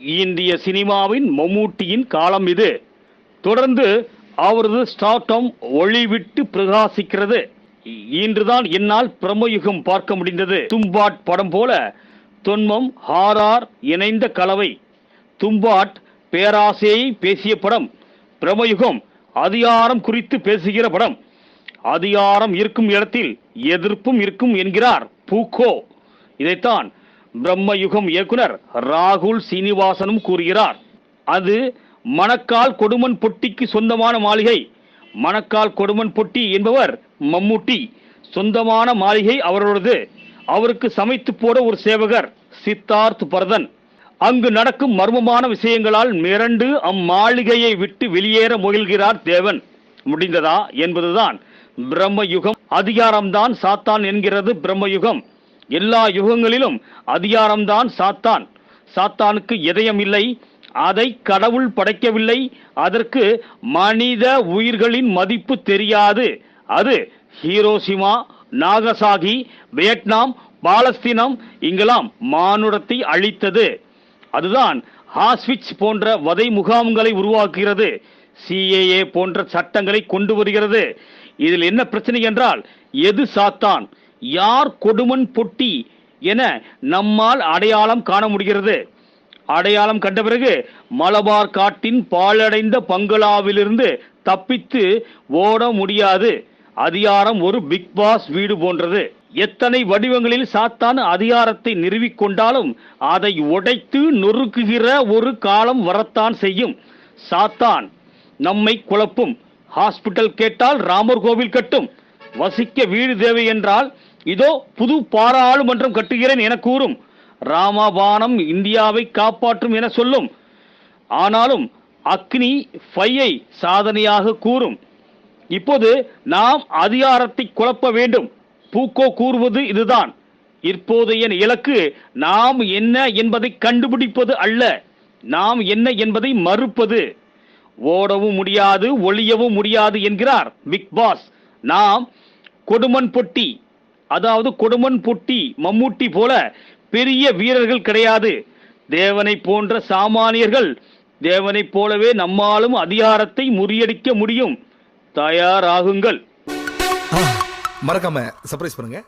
இந்திய சினிமாவின் மம்மூட்டியின் காலம் இது. தொடர்ந்து அவரது ஸ்டார்டம் ஒளிவிட்டு பிரகாசிக்கிறது. இன்றுதான் என்னால் பிரமயுகம் பார்க்க முடிந்தது. தும்பாட் படம் போல தொன்மம் ஹாரார் இணைந்த கலவை. தும்பாட் பேராசையை பேசிய படம் பிரமயுகம் அதிகாரம் குறித்து பேசுகிற படம். அதிகாரம் இருக்கும் இடத்தில் எதிர்ப்பும் இருக்கும் என்கிறார் பூகோ இதைத்தான் பிரம்மயுகம் இயக்குனர் ராகுல் சீனிவாசனும் கூறுகிறார். அது மணக்கால் கொடுமன் பொட்டிக்கு சொந்தமான மாளிகை. மணக்கால் கொடுமன் பொட்டி என்பவர் மம்முட்டி. சொந்தமான மாளிகை அவரோடது. அவருக்கு சமைத்து போட ஒரு சேவகர் சித்தார்த் பரதன். அங்கு நடக்கும் மர்மமான விஷயங்களால் மிரண்டு அம்மாளிகையை விட்டு வெளியேற முயல்கிறார் தேவன். முடிந்ததா? என்பதுதான். பிரம்ம யுகம் அதிகாரம்தான் சாத்தான் என்கிறது பிரம்மயுகம். எல்லா யுகங்களிலும் அதிகாரம்தான் சாத்தான். சாத்தானுக்கு இதயம் இல்லை அதை கடவுள் படைக்கவில்லை அதற்கு மனித உயிர்களின் மதிப்பு தெரியாது. அது ஹீரோசிமா நாகசாகி வியட்நாம் பாலஸ்தீனம் இங்கெல்லாம் மானுடத்தை அழித்தது. அதுதான் ஹாஸ்விச் போன்ற வதை முகாம்களை உருவாக்குகிறது. சிஏஏ போன்ற சட்டங்களை கொண்டு வருகிறது. இதில் என்ன பிரச்சனை என்றால் எது சாத்தான்? யார் கொடுமன் பொட்டி என நம்மால் அடையாளம் காண முடிகிறது. அடையாளம் கண்ட பிறகு மலபார் காட்டின் பாழடைந்த பங்களாவிலிருந்து தப்பித்து ஓட முடியாது. அதிகாரம் ஒரு பிக் பாஸ் வீடு போன்றது. எத்தனை வடிவங்களில் சாத்தான் அதிகாரத்தை நிறுவிக் கொண்டாலும் அதை உடைத்து நொறுக்குகிற ஒரு காலம் வரத்தான் செய்யும். சாத்தான் நம்மை குழப்பும். ஹாஸ்பிட்டல் கேட்டால் ராமர் கோவில் கட்டும். வசிக்க வீடு தேவை என்றால் இதோ புது பாராளுமன்றம் கட்டுகிறேன் என கூறும். ராமபானம் இந்தியாவை காப்பாற்றும் என சொல்லும். ஆனாலும் அக்னி ஃபையை சாதனையாக கூறும். இப்போது நாம் அதிகாரத்தை குழப்ப வேண்டும். பூக்கோ கூறுவது இதுதான். இப்போதைய இலக்கு நாம் என்ன என்பதை கண்டுபிடிப்பது அல்ல. நாம் என்ன என்பதை மறுப்பது. ஓடவும் முடியாது ஒளியவும் முடியாது என்கிறார் பிக் பாஸ். நாம் கொடுமன் பொட்டி அதாவது கொடுமன் பொட்டி மம்மூட்டி போல பெரிய வீரர்கள் கிடையாது. தேவனை போன்ற சாமானியர்கள் தேவனைப் போலவே நம்மாலும் அதிகாரத்தை முறியடிக்க முடியும். தயாராகுங்கள். மறக்காம சர்ப்ரைஸ் பண்ணுங்க.